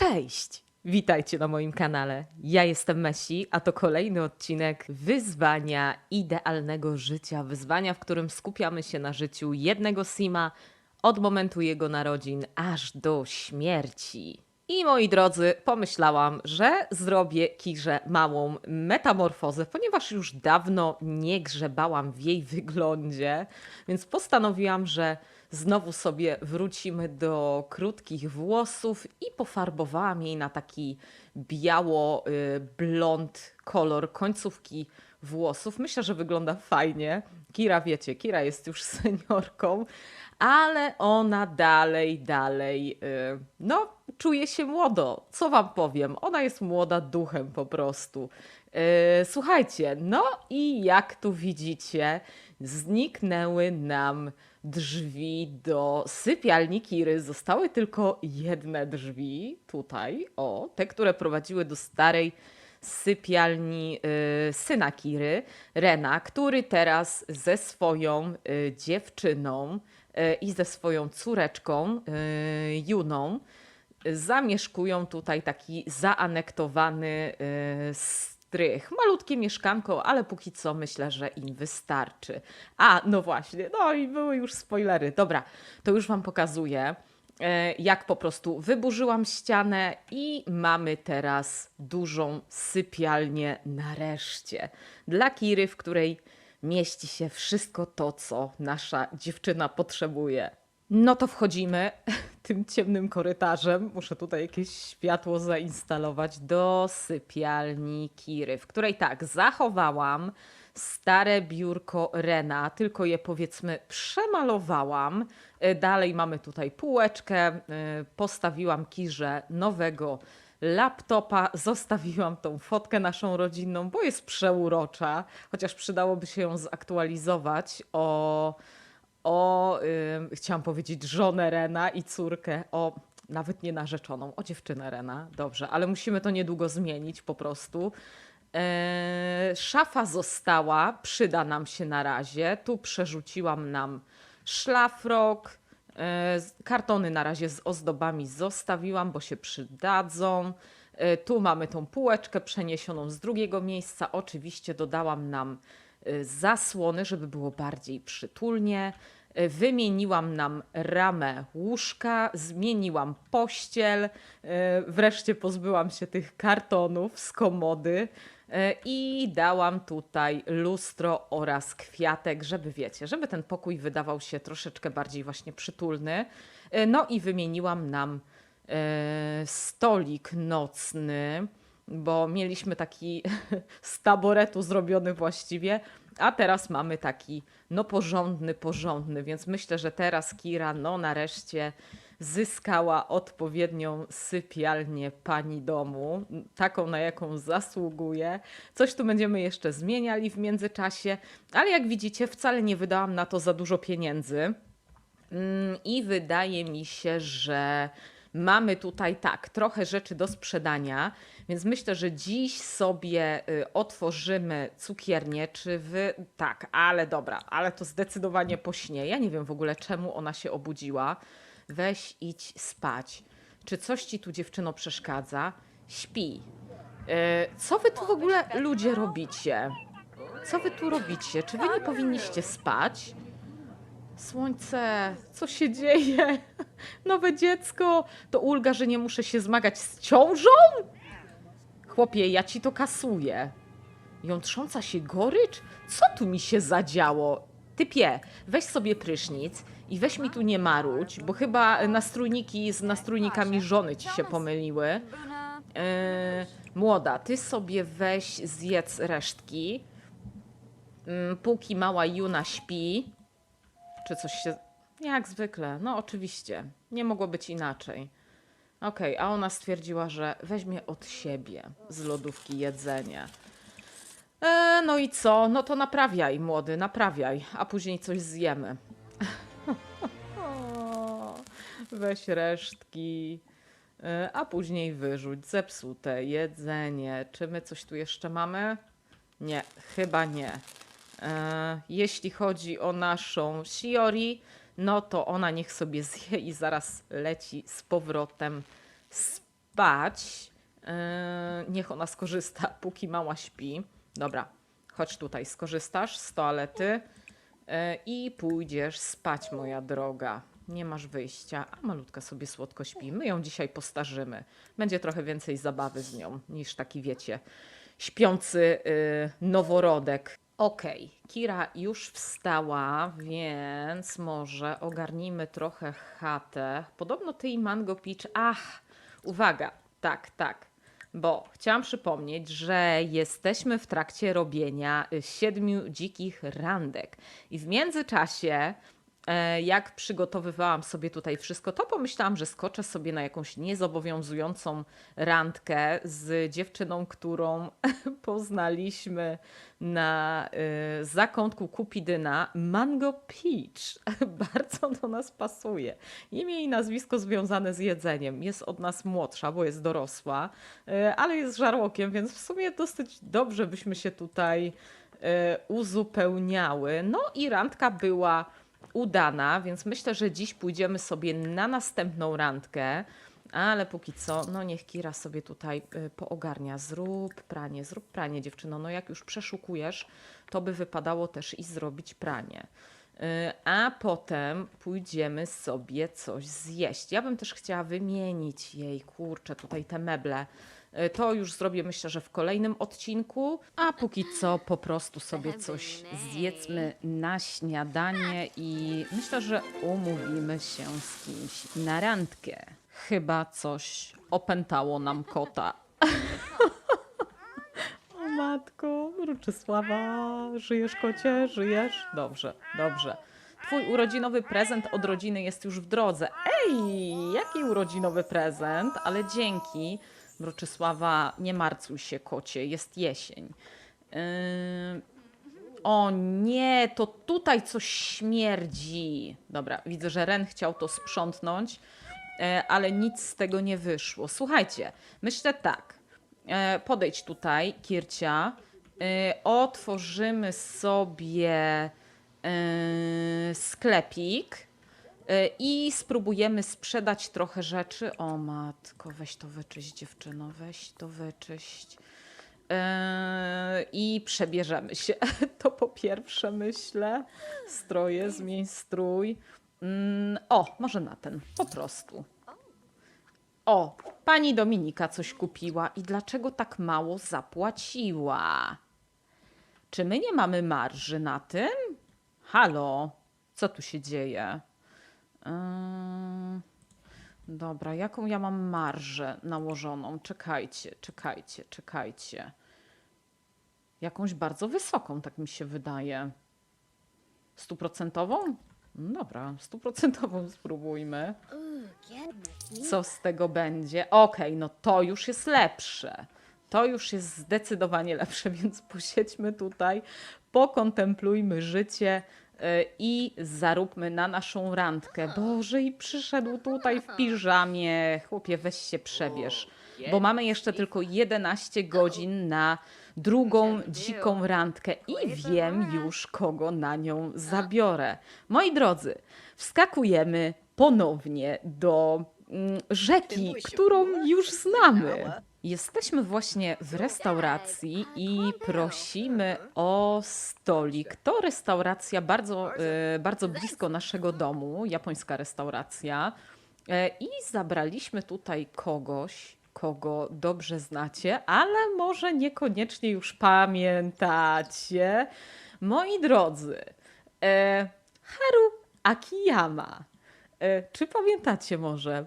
Cześć! Witajcie na moim kanale. Ja jestem Messi, a to kolejny odcinek wyzwania idealnego życia. Wyzwania, w którym skupiamy się na życiu jednego Sima od momentu jego narodzin aż do śmierci. I moi drodzy, pomyślałam, że zrobię Kirze małą metamorfozę, ponieważ już dawno nie grzebałam w jej wyglądzie, więc postanowiłam, że znowu sobie wrócimy do krótkich włosów i pofarbowałam jej na taki biało-blond kolor końcówki włosów. Myślę, że wygląda fajnie. Kira, wiecie, Kira jest już seniorką, ale ona dalej, dalej, y, no, czuje się młodo. Co wam powiem? Ona jest młoda duchem po prostu. Y, Słuchajcie, no i jak tu widzicie, zniknęły nam drzwi do sypialni Kiry. Zostały tylko jedne drzwi tutaj, o, te, które prowadziły do starej sypialni y, syna Kiry, Rena, który teraz ze swoją y, dziewczyną y, i ze swoją córeczką y, Juną y, zamieszkują tutaj taki zaanektowany y, strych. Malutkie mieszkanko, ale póki co myślę, że im wystarczy. A, no właśnie, no i były już spoilery. Dobra, to już Wam pokazuję e, jak po prostu wyburzyłam ścianę i mamy teraz dużą sypialnię nareszcie dla Kiry, w której mieści się wszystko to, co nasza dziewczyna potrzebuje. No to wchodzimy tym ciemnym korytarzem. Muszę tutaj jakieś światło zainstalować do sypialni Kiry, w której tak zachowałam stare biurko Rena, tylko je powiedzmy przemalowałam. E, Dalej mamy tutaj półeczkę, e, postawiłam Kirze nowego laptopa, zostawiłam tą fotkę naszą rodzinną, bo jest przeurocza, chociaż przydałoby się ją zaktualizować o, o chciałam powiedzieć żonę Rena i córkę, o nawet nie narzeczoną, o dziewczynę Rena, dobrze, ale musimy to niedługo zmienić po prostu. Eee, szafa została, przyda nam się na razie. Tu przerzuciłam nam szlafrok. Z- kartony na razie z ozdobami zostawiłam, bo się przydadzą. Eee, tu mamy tą półeczkę przeniesioną z drugiego miejsca. Oczywiście dodałam nam e, zasłony, żeby było bardziej przytulnie. E, Wymieniłam nam ramę łóżka, zmieniłam pościel, e, wreszcie pozbyłam się tych kartonów z komody i dałam tutaj lustro oraz kwiatek, żeby wiecie, żeby ten pokój wydawał się troszeczkę bardziej właśnie przytulny. No i wymieniłam nam stolik nocny, bo mieliśmy taki z taboretu zrobiony właściwie, a teraz mamy taki no porządny, porządny, więc myślę, że teraz Kira no nareszcie zyskała odpowiednią sypialnię pani domu, taką na jaką zasługuje. Coś tu będziemy jeszcze zmieniali w międzyczasie, ale jak widzicie wcale nie wydałam na to za dużo pieniędzy. Mm, I wydaje mi się, że mamy tutaj tak, trochę rzeczy do sprzedania, więc myślę, że dziś sobie y, otworzymy cukiernię, czy wy. Tak, ale dobra, ale to zdecydowanie po śnie. Ja nie wiem w ogóle, czemu ona się obudziła. Weź idź spać. Czy coś ci tu dziewczyno przeszkadza? Śpi. Y, Co wy tu w ogóle ludzie robicie? Co wy tu robicie? Czy wy nie powinniście spać? Słońce, co się dzieje? Nowe dziecko. To ulga, że nie muszę się zmagać z ciążą? Chłopie, ja ci to kasuję. Jątrząca się gorycz? Co tu mi się zadziało? Typie, weź sobie prysznic i weź mi tu nie maruć, bo chyba nastrójniki z nastrójnikami żony ci się pomyliły. Yy, młoda, ty sobie weź zjedz resztki. Yy, póki mała Juna śpi, czy coś się. Jak zwykle, no oczywiście. Nie mogło być inaczej. Okej, a ona stwierdziła, że weźmie od siebie z lodówki jedzenie. E, no i co? No to naprawiaj, młody, naprawiaj, a później coś zjemy. Weź resztki, e, a później wyrzuć zepsute jedzenie. Czy my coś tu jeszcze mamy? Nie, chyba nie. E, jeśli chodzi o naszą Shiori, no to ona niech sobie zje i zaraz leci z powrotem spać. Yy, niech ona skorzysta, póki mała śpi. Dobra, chodź tutaj, skorzystasz z toalety yy, i pójdziesz spać, moja droga. Nie masz wyjścia, a malutka sobie słodko śpi. My ją dzisiaj postarzymy. Będzie trochę więcej zabawy z nią niż taki, wiecie, śpiący yy, noworodek. Okej, Kira już wstała, więc może ogarnijmy trochę chatę. Podobno ty i Mango Peach. Ach, uwaga, tak, tak. Bo chciałam przypomnieć, że jesteśmy w trakcie robienia siedmiu dzikich randek. I w międzyczasie, jak przygotowywałam sobie tutaj wszystko, to pomyślałam, że skoczę sobie na jakąś niezobowiązującą randkę z dziewczyną, którą poznaliśmy na y, zakątku Kupidyna Mango Peach. Bardzo do nas pasuje. Imię i nazwisko związane z jedzeniem. Jest od nas młodsza, bo jest dorosła, y, ale jest żarłokiem, więc w sumie dosyć dobrze byśmy się tutaj y, uzupełniały. No i randka była udana, więc myślę, że dziś pójdziemy sobie na następną randkę. Ale póki co, no niech Kira sobie tutaj y, poogarnia. Zrób pranie, zrób pranie, dziewczyno. No jak już przeszukujesz, to by wypadało też i zrobić pranie. Y, A potem pójdziemy sobie coś zjeść. Ja bym też chciała wymienić jej, kurczę, tutaj te meble. Y, To już zrobię, myślę, że w kolejnym odcinku. A póki co po prostu sobie coś zjedzmy na śniadanie i myślę, że umówimy się z kimś na randkę. Chyba coś opętało nam kota. O matko, Ruczysława, żyjesz kocie? Żyjesz? Dobrze, dobrze. Twój urodzinowy prezent od rodziny jest już w drodze. Ej, jaki urodzinowy prezent? Ale dzięki. Mroczysława, nie martwuj się, kocie, jest jesień. Yy... O nie, to tutaj coś śmierdzi. Dobra, widzę, że Ren chciał to sprzątnąć, e, ale nic z tego nie wyszło. Słuchajcie, myślę tak. E, Podejdź tutaj, Kircia. E, Otworzymy sobie sklepik i spróbujemy sprzedać trochę rzeczy. O matko, weź to wyczyść, dziewczyno, weź to wyczyść. E, I przebierzemy się. To po pierwsze myślę. Stroje, zmień strój. Mm, O, może na ten, po prostu. O, pani Dominika coś kupiła i dlaczego tak mało zapłaciła? Czy my nie mamy marży na tym? Halo, co tu się dzieje? Yy, dobra, jaką ja mam marżę nałożoną? Czekajcie, czekajcie, czekajcie. Jakąś bardzo wysoką, tak mi się wydaje. Stuprocentową? No Dobra, stuprocentową spróbujmy. Co z tego będzie? Okej, no to już jest lepsze. To już jest zdecydowanie lepsze, więc posiedźmy tutaj, pokontemplujmy życie i zaróbmy na naszą randkę. Boże, i przyszedł tutaj w piżamie. Chłopie, weź się przebierz, bo mamy jeszcze tylko 11 godzin na drugą dziką randkę i wiem już, kogo na nią zabiorę. Moi drodzy, wskakujemy ponownie do mm, rzeki, którą już znamy. Jesteśmy właśnie w restauracji i prosimy o stolik. To restauracja bardzo, e, bardzo blisko naszego domu, japońska restauracja. E, I zabraliśmy tutaj kogoś, kogo dobrze znacie, ale może niekoniecznie już pamiętacie. Moi drodzy, e, Haru Akiyama. Czy pamiętacie może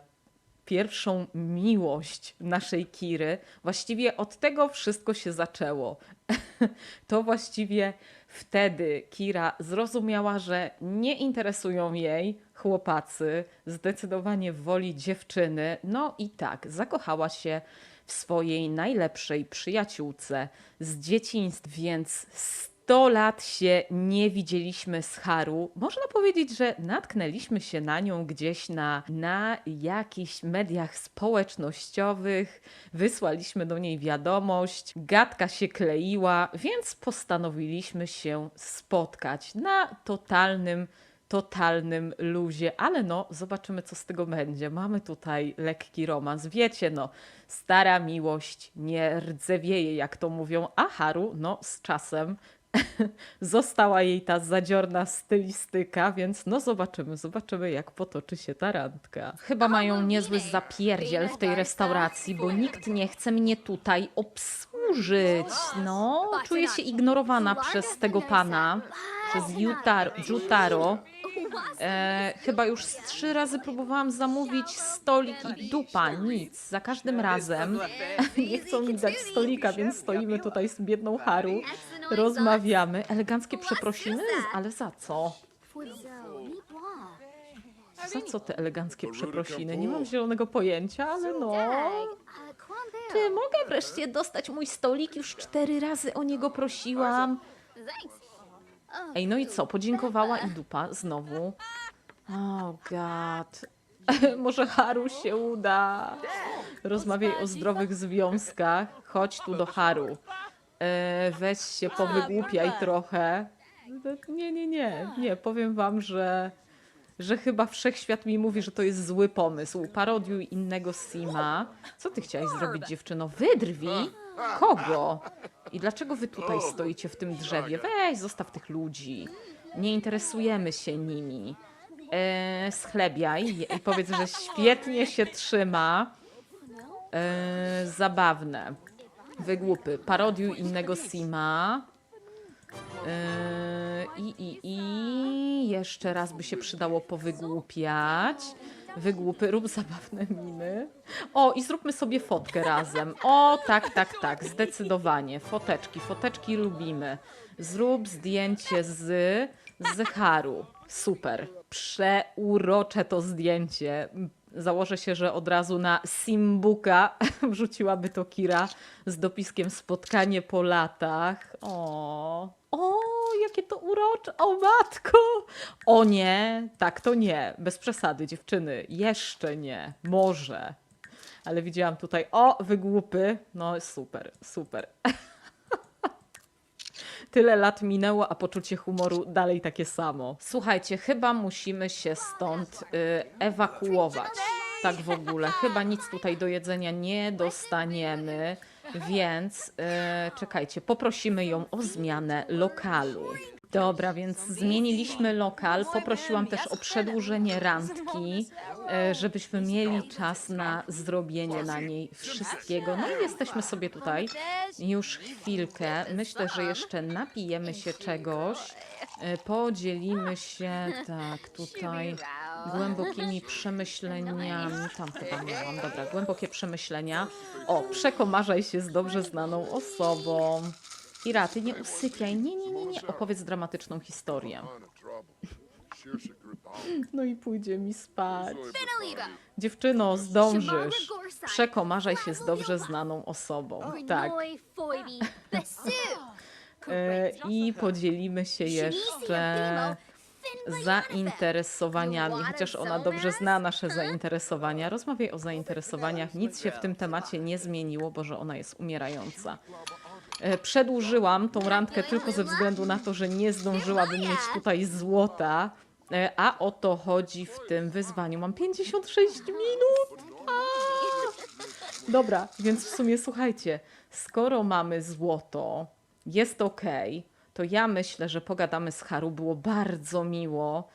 pierwszą miłość naszej Kiry? Właściwie od tego wszystko się zaczęło. To właściwie wtedy Kira zrozumiała, że nie interesują jej chłopacy, zdecydowanie woli dziewczyny. No i tak, zakochała się w swojej najlepszej przyjaciółce z dzieciństw, więc 100 lat się nie widzieliśmy z Haru. Można powiedzieć, że natknęliśmy się na nią gdzieś na, na jakichś mediach społecznościowych, wysłaliśmy do niej wiadomość, gadka się kleiła, więc postanowiliśmy się spotkać na totalnym totalnym luzie, ale no, zobaczymy, co z tego będzie. Mamy tutaj lekki romans. Wiecie, no, stara miłość nie rdzewieje, jak to mówią, a Haru, no, z czasem została jej ta zadziorna stylistyka, więc no zobaczymy, zobaczymy jak potoczy się ta randka. Chyba mają niezły zapierdziel w tej restauracji, bo nikt nie chce mnie tutaj obsłużyć. No, czuję się ignorowana przez tego pana, przez Jutaro, Jutaro. E, chyba już z trzy razy próbowałam zamówić stolik i dupa, nic. Za każdym razem nie chcą mi dać stolika, więc stoimy tutaj z biedną Haru, rozmawiamy. Eleganckie przeprosiny? Ale za co? Za co te eleganckie przeprosiny? Nie mam zielonego pojęcia, ale no. Czy mogę wreszcie dostać mój stolik? Już cztery razy o niego prosiłam. Ej, no i co? Podziękowała i dupa znowu. Oh god. Może Haru się uda. Rozmawiaj o zdrowych związkach. Chodź tu do Haru. E, weź się, powygłupiaj trochę. Nie, nie, nie. Nie, powiem wam, że, że chyba wszechświat mi mówi, że to jest zły pomysł. Parodiuj innego Sima. Co ty chciałaś zrobić, dziewczyno? Wydrwi? Kogo? I dlaczego wy tutaj stoicie w tym drzewie? Weź, zostaw tych ludzi. Nie interesujemy się nimi. E, schlebiaj i powiedz, że świetnie się trzyma. E, zabawne. Wygłupy. Parodiuj innego Sima. E, I, i, I jeszcze raz by się przydało powygłupiać. Wygłupy, rób zabawne miny. O, i zróbmy sobie fotkę razem. O, tak, tak, tak, zdecydowanie. Foteczki, foteczki lubimy. Zrób zdjęcie z, z Haru. Super. Przeurocze to zdjęcie. Założę się, że od razu na Simbuka wrzuciłaby to Kira z dopiskiem spotkanie po latach. O, o, jakie to urocze. O matko. O nie, tak to nie. Bez przesady, dziewczyny. Jeszcze nie. Może. Ale widziałam tutaj, o, wygłupy. No super, super. Tyle lat minęło, a poczucie humoru dalej takie samo. Słuchajcie, chyba musimy się stąd y, ewakuować. Tak w ogóle. Chyba nic tutaj do jedzenia nie dostaniemy, więc y, czekajcie, poprosimy ją o zmianę lokalu. Dobra, więc zmieniliśmy lokal. Poprosiłam też o przedłużenie randki, e, żebyśmy mieli czas na zrobienie na niej wszystkiego. No i jesteśmy sobie tutaj już chwilkę. Myślę, że jeszcze napijemy się czegoś. E, Podzielimy się, tak, tutaj głębokimi przemyśleniami. Tam chyba miałam, dobra, głębokie przemyślenia. O, przekomarzaj się z dobrze znaną osobą. Kira, ty nie usypiaj. Nie, nie, nie, nie. Opowiedz dramatyczną historię. No i pójdzie mi spać. Dziewczyno, zdążysz. Przekomarzaj się z dobrze znaną osobą. Tak. E, I podzielimy się jeszcze zainteresowaniami, chociaż ona dobrze zna nasze zainteresowania. Rozmawiaj o zainteresowaniach. Nic się w tym temacie nie zmieniło, bo że ona jest umierająca. E, Przedłużyłam tą randkę tylko ze względu na to, że nie zdążyłabym mieć tutaj złota, e, a o to chodzi w tym wyzwaniu. Mam 56 minut. A! Dobra, więc w sumie słuchajcie, skoro mamy złoto, jest ok, to ja myślę, że pogadamy z Haru. Było bardzo miło.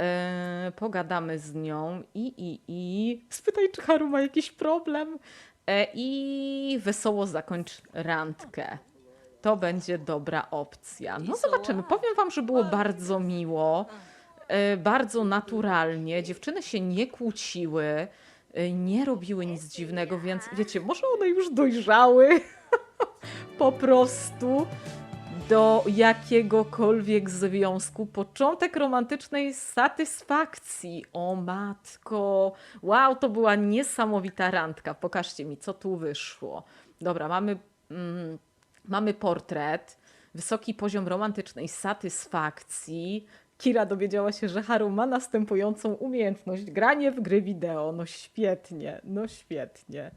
E, pogadamy z nią i, i, i spytaj, czy Haru ma jakiś problem. E, I wesoło zakończ randkę. To będzie dobra opcja. No zobaczymy. Powiem wam, że było bardzo miło, e, bardzo naturalnie. Dziewczyny się nie kłóciły, nie robiły nic dziwnego, więc wiecie, może one już dojrzały po prostu do jakiegokolwiek związku. Początek romantycznej satysfakcji. O matko. Wow, to była niesamowita randka. Pokażcie mi, co tu wyszło. Dobra, mamy, mm, mamy portret, wysoki poziom romantycznej satysfakcji. Kira dowiedziała się, że Haru ma następującą umiejętność granie w gry wideo. No świetnie, no świetnie.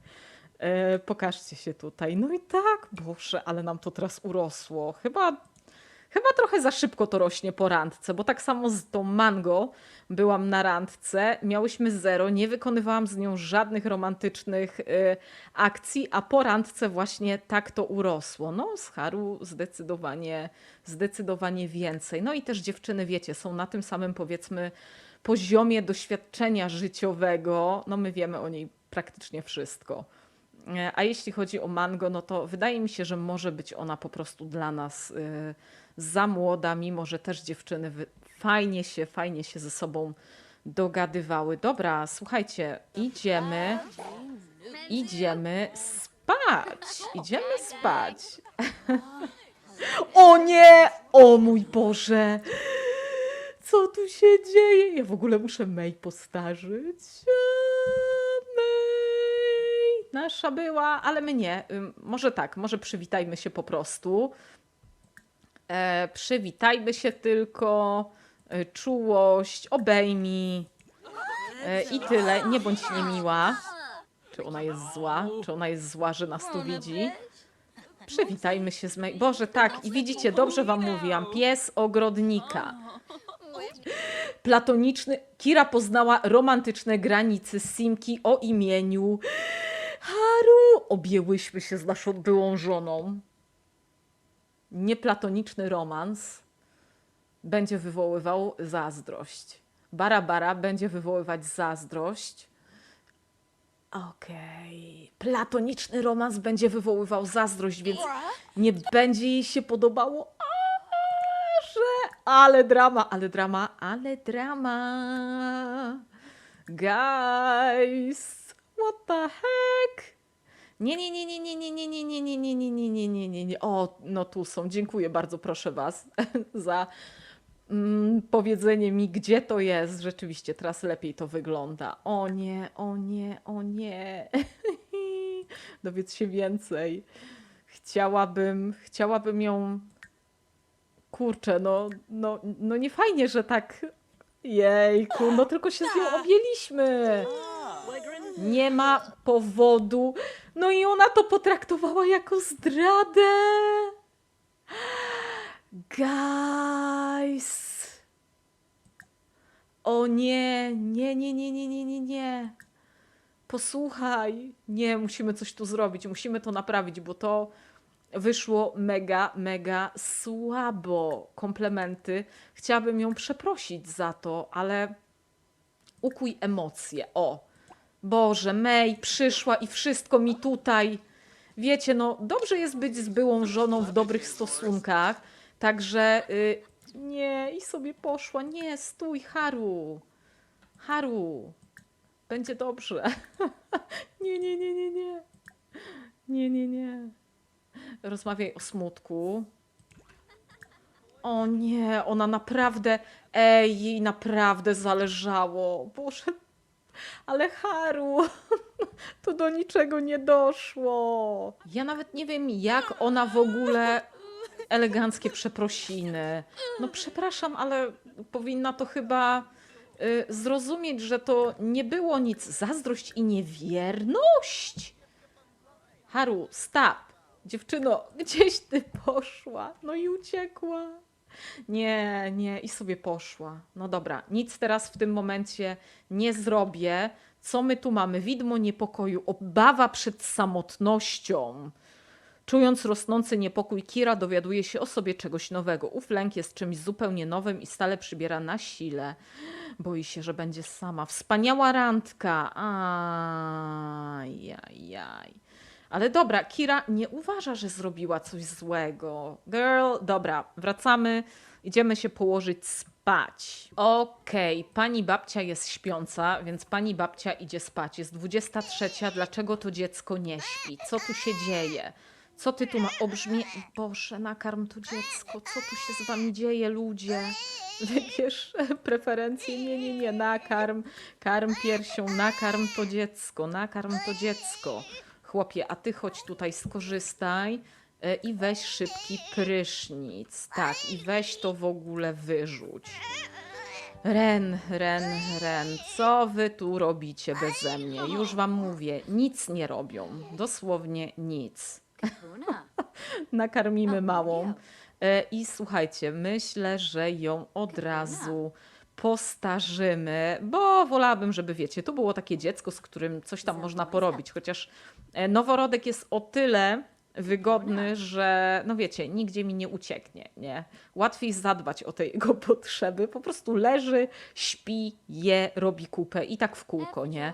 E, pokażcie się tutaj. No i tak, Boże, ale nam to teraz urosło. Chyba, Chyba trochę za szybko to rośnie po randce, bo tak samo z tą mango byłam na randce, miałyśmy zero, nie wykonywałam z nią żadnych romantycznych y, akcji, a po randce właśnie tak to urosło. No, z Haru zdecydowanie, zdecydowanie więcej. No i też dziewczyny, wiecie, są na tym samym powiedzmy poziomie doświadczenia życiowego. No, my wiemy o niej praktycznie wszystko. E, A jeśli chodzi o mango, no to wydaje mi się, że może być ona po prostu dla nas y, za młoda, mimo że też dziewczyny fajnie się, fajnie się ze sobą dogadywały. Dobra, słuchajcie, idziemy, idziemy spać. Idziemy spać. O nie! O mój Boże! Co tu się dzieje? Ja w ogóle muszę May postarzyć. Nasza była, ale my nie. Może tak, może przywitajmy się po prostu. E, przywitajmy się tylko. E, czułość, obejmij. E, I tyle. Nie bądź niemiła. Czy ona jest zła? Czy ona jest zła, że nas tu widzi? Przywitajmy się z May. Boże, tak. I widzicie, dobrze wam mówiłam. Pies ogrodnika. Platoniczny. Kira poznała romantyczne granice Simki o imieniu Haru. Objęłyśmy się z naszą byłą żoną. Nieplatoniczny romans będzie wywoływał zazdrość. Bara Bara będzie wywoływać zazdrość. Okej. Platoniczny romans będzie wywoływał zazdrość, więc nie będzie jej się podobało. A, że... Ale drama, ale drama, ale drama. Guys, what the heck? Nie, nie, nie, nie, nie, nie, nie, nie, nie, nie, nie, nie, nie, nie, nie, nie, nie. O, no tu są. Dziękuję bardzo, proszę was za mm, powiedzenie mi, gdzie to jest. Rzeczywiście, teraz lepiej to wygląda. O nie, o nie, o nie. Dowiedz się więcej. Chciałabym, chciałabym ją. Kurczę, no, no, no nie fajnie, że tak. Jejku, no tylko się z nią objęliśmy. Nie ma powodu. No i ona to potraktowała jako zdradę. Guys. O nie, nie, nie, nie, nie, nie, nie, nie. Posłuchaj. Nie, musimy coś tu zrobić. Musimy to naprawić, bo to wyszło mega, mega słabo. Komplementy. Chciałabym ją przeprosić za to, ale ukuj emocje. O, Boże, May przyszła i wszystko mi tutaj. Wiecie, no dobrze jest być z byłą żoną w dobrych stosunkach, także y, nie i sobie poszła. Nie, stój, Haru. Haru. Będzie dobrze. nie, nie, nie, nie, nie. Nie, nie, nie. Rozmawiaj o smutku. O nie, ona naprawdę, ej, jej naprawdę zależało. Boże, ale Haru, to do niczego nie doszło. Ja nawet nie wiem, jak ona w ogóle eleganckie przeprosiny. No przepraszam, ale powinna to chyba y, zrozumieć, że to nie było nic. Zazdrość i niewierność? Haru, stop. Dziewczyno, gdzieś ty poszła. No i uciekła. Nie, nie, i sobie poszła. No dobra, nic teraz w tym momencie nie zrobię. Co my tu mamy? Widmo niepokoju, obawa przed samotnością. Czując rosnący niepokój, Kira dowiaduje się o sobie czegoś nowego. Ów lęk jest czymś zupełnie nowym i stale przybiera na sile. Boi się, że będzie sama. Wspaniała randka. Ajajaj. Ale dobra, Kira nie uważa, że zrobiła coś złego. Girl, dobra, wracamy, idziemy się położyć spać. Okej, pani babcia jest śpiąca, więc pani babcia idzie spać. Jest 23, dlaczego to dziecko nie śpi? Co tu się dzieje? Co ty tu ma? Obrzmie... Boże, nakarm to dziecko. Co tu się z wami dzieje, ludzie? Wybierz preferencje. Nie, nie, nie. Nakarm. Karm piersią. Nakarm to dziecko. Nakarm to dziecko. Chłopie, a ty chodź tutaj, skorzystaj e, i weź szybki prysznic. Tak, i weź to w ogóle wyrzuć. Ren, Ren, Ren, co wy tu robicie beze mnie? Już wam mówię, nic nie robią. Dosłownie nic. Nakarmimy małą. E, I słuchajcie, myślę, że ją od razu postarzymy, bo wolałabym, żeby wiecie, to było takie dziecko, z którym coś tam można porobić, chociaż e, noworodek jest o tyle wygodny, że no wiecie, nigdzie mi nie ucieknie, nie? Łatwiej zadbać o te jego potrzeby, po prostu leży, śpi, je, robi kupę i tak w kółko, nie?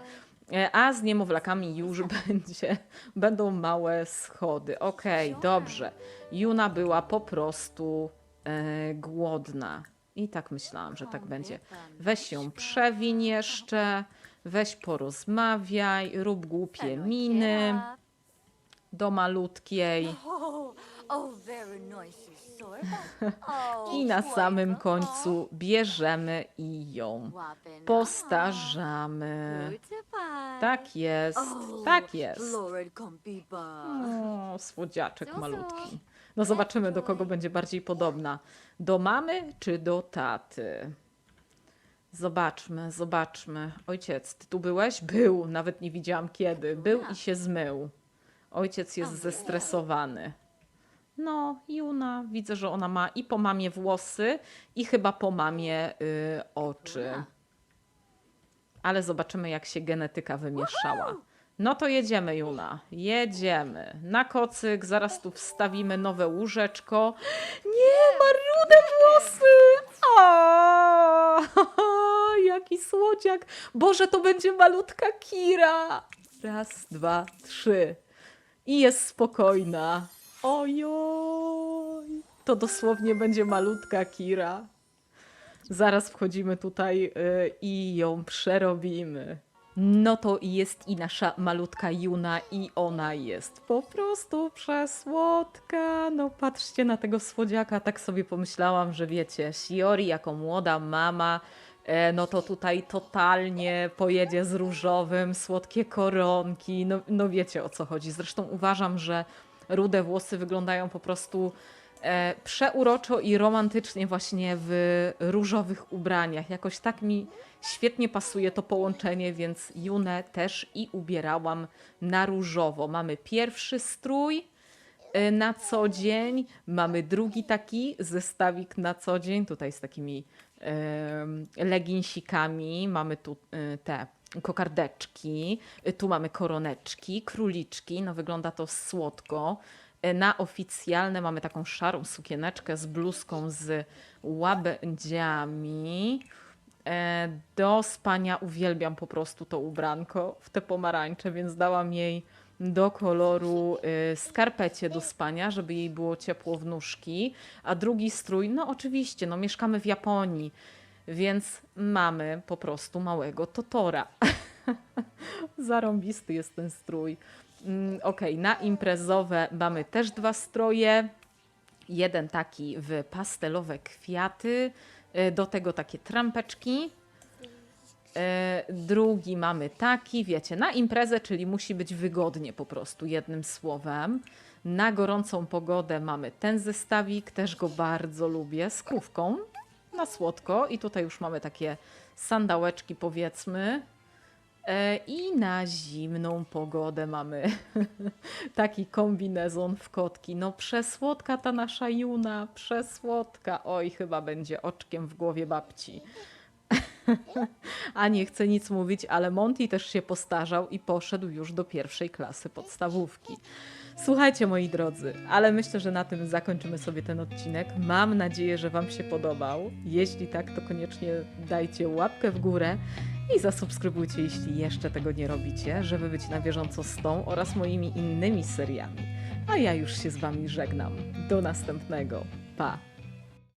E, A z niemowlakami już będzie, będą małe schody. Okej, dobrze. Juna była po prostu e, głodna. I tak myślałam, że tak będzie. Weź ją przewiń jeszcze, weź porozmawiaj, rób głupie miny do malutkiej. Oh, oh. Oh, I na samym końcu bierzemy i ją postarzamy. Tak jest, Oh, tak jest. O, słodziaczek Zuzu. malutki. No zobaczymy, do kogo będzie bardziej podobna. Do mamy czy do taty? Zobaczmy, zobaczmy. Ojciec, ty tu byłeś? Był, nawet nie widziałam kiedy. Był i się zmył. Ojciec jest zestresowany. No, Juna, widzę, że ona ma i po mamie włosy, i chyba po mamie y, oczy. Ale zobaczymy, jak się genetyka wymieszała. No to jedziemy, Juna. Jedziemy. Na kocyk, zaraz tu wstawimy nowe łóżeczko. Nie, ma rude włosy! O, jaki słodziak. Boże, to będzie malutka Kira. Raz, dwa, trzy. I jest spokojna. Ojoj. To dosłownie będzie malutka Kira. Zaraz wchodzimy tutaj y, i ją przerobimy. No to jest i nasza malutka Juna i ona jest po prostu przesłodka. No patrzcie na tego słodziaka, tak sobie pomyślałam, że wiecie, Shiori jako młoda mama, e, no to tutaj totalnie pojedzie z różowym, słodkie koronki, no, no wiecie o co chodzi. Zresztą uważam, że rude włosy wyglądają po prostu przeuroczo i romantycznie właśnie w różowych ubraniach. Jakoś tak mi świetnie pasuje to połączenie, więc Junę też i ubierałam na różowo. Mamy pierwszy strój e, na co dzień, mamy drugi taki zestawik na co dzień, tutaj z takimi leginsikami, mamy tu e, te kokardeczki, e, tu mamy koroneczki, króliczki, no wygląda to słodko. Na oficjalne mamy taką szarą sukieneczkę z bluzką z łabędziami. E, Do spania uwielbiam po prostu to ubranko w te pomarańcze, więc dałam jej do koloru y, skarpecie do spania, żeby jej było ciepło w nóżki. A drugi strój, no oczywiście, no mieszkamy w Japonii, więc mamy po prostu małego Totora. Zarąbisty jest ten strój. Mm, Okej, na imprezowe mamy też dwa stroje. Jeden taki w pastelowe kwiaty, y, do tego takie trampeczki. E, Drugi mamy taki, wiecie, na imprezę, czyli musi być wygodnie po prostu, jednym słowem. Na gorącą pogodę mamy ten zestawik, też go bardzo lubię, z kówką na słodko. I tutaj już mamy takie sandałeczki, powiedzmy. E, I na zimną pogodę mamy taki kombinezon w kotki. No przesłodka ta nasza Juna, przesłodka. Oj, chyba będzie oczkiem w głowie babci. A nie chcę nic mówić, ale Monty też się postarzał i poszedł już do pierwszej klasy podstawówki. Słuchajcie, moi drodzy, ale myślę, że na tym zakończymy sobie ten odcinek. Mam nadzieję, że Wam się podobał. Jeśli tak, to koniecznie dajcie łapkę w górę i zasubskrybujcie, jeśli jeszcze tego nie robicie, żeby być na bieżąco z tą oraz moimi innymi seriami. A ja już się z Wami żegnam. Do następnego. Pa!